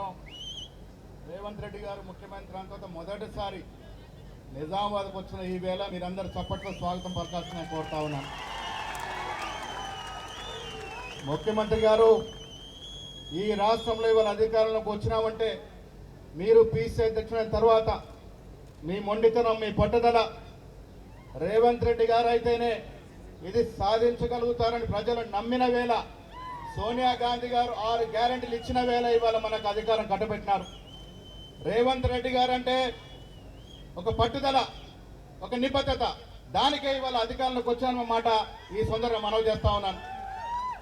నమస్కారం రేవంత్ రెడ్డి గారు ముఖ్యమంత్రి అయిన తర్వాత మొదటిసారి నిజామాబాద్కు వచ్చిన ఈ వేళ మీరందరూ చప్పట్లో స్వాగతం పరచాల్సిన నేను కోరుతా ఉన్నాను. ముఖ్యమంత్రి గారు ఈ రాష్ట్రంలో ఇవాళ అధికారంలోకి వచ్చినామంటే మీరు పీసీ అధ్యక్షుడైన తర్వాత మీ మొండితనం మీ పట్టుదల రేవంత్ రెడ్డి గారు అయితేనే ఇది సాధించగలుగుతారని ప్రజలు నమ్మిన వేళ సోనియా గాంధీ గారు ఆరు గ్యారెంటీలు ఇచ్చిన వేళ ఇవాళ మనకు అధికారం కట్టబెట్టినారు. రేవంత్ రెడ్డి గారు అంటే ఒక పట్టుదల ఒక నిబద్ధత. దానికే ఇవాళ అధికారంలోకి వచ్చానన్నమాట ఈ సందర్భంగా మనవి చేస్తా ఉన్నాను.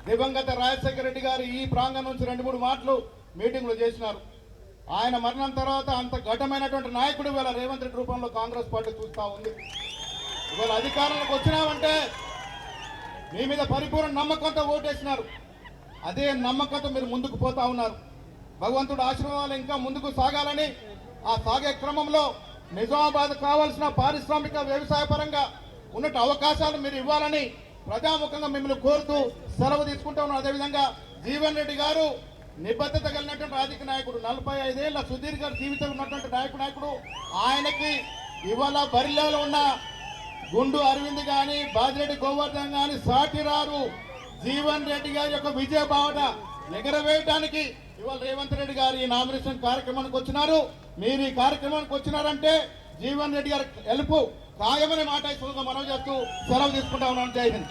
దివంగత రాజశేఖర రెడ్డి గారు ఈ ప్రాంగణం నుంచి రెండు మూడు మాటలు మీటింగ్లు చేసినారు. ఆయన మరణం తర్వాత అంత ఘటమైనటువంటి నాయకుడు ఇవాళ రేవంత్ రెడ్డి రూపంలో కాంగ్రెస్ పార్టీ చూస్తూ ఉంది. ఇవాళ అధికారంలోకి వచ్చినామంటే మీ మీద పరిపూర్ణ నమ్మకంతో ఓటేసినారు. అదే నమ్మకంతో మీరు ముందుకు పోతా ఉన్నారు. భగవంతుడు ఆశీర్వాదాలు ఇంకా ముందుకు సాగాలని ఆ సాగే క్రమంలో నిజామాబాద్ కావాల్సిన పారిశ్రామిక వ్యవసాయ పరంగా ఉన్నట్టు అవకాశాలు మీరు ఇవ్వాలని ప్రజాముఖంగా మిమ్మల్ని కోరుతూ సెలవు తీసుకుంటా ఉన్నారు. అదేవిధంగా జీవన్ రెడ్డి గారు నిబద్ధత కలిగినటువంటి రాజకీయ నాయకుడు. నలభై ఐదేళ్ళ సుదీర్ఘ జీవితం ఉన్నటువంటి నాయకుడు నాయకుడు. ఆయనకి ఇవాళ బరిలో ఉన్న గుండు అరవింద్ కానీ బాజిరెడ్డి గోవర్ధన్ కానీ సాటిరారు. జీవన్ రెడ్డి గారి యొక్క విజయ భావన ఎగరవేయడానికి ఇవాళ రేవంత్ రెడ్డి గారు ఈ నామినేషన్ కార్యక్రమానికి వచ్చినారు. మీరు ఈ కార్యక్రమానికి వచ్చినారంటే జీవన్ రెడ్డి గారి ఎలుపు ఖాయమనే మాట ఈ సందర్భంగా మనవి చేస్తూ సెలవు తీసుకుంటా ఉన్నాను జై హింద్.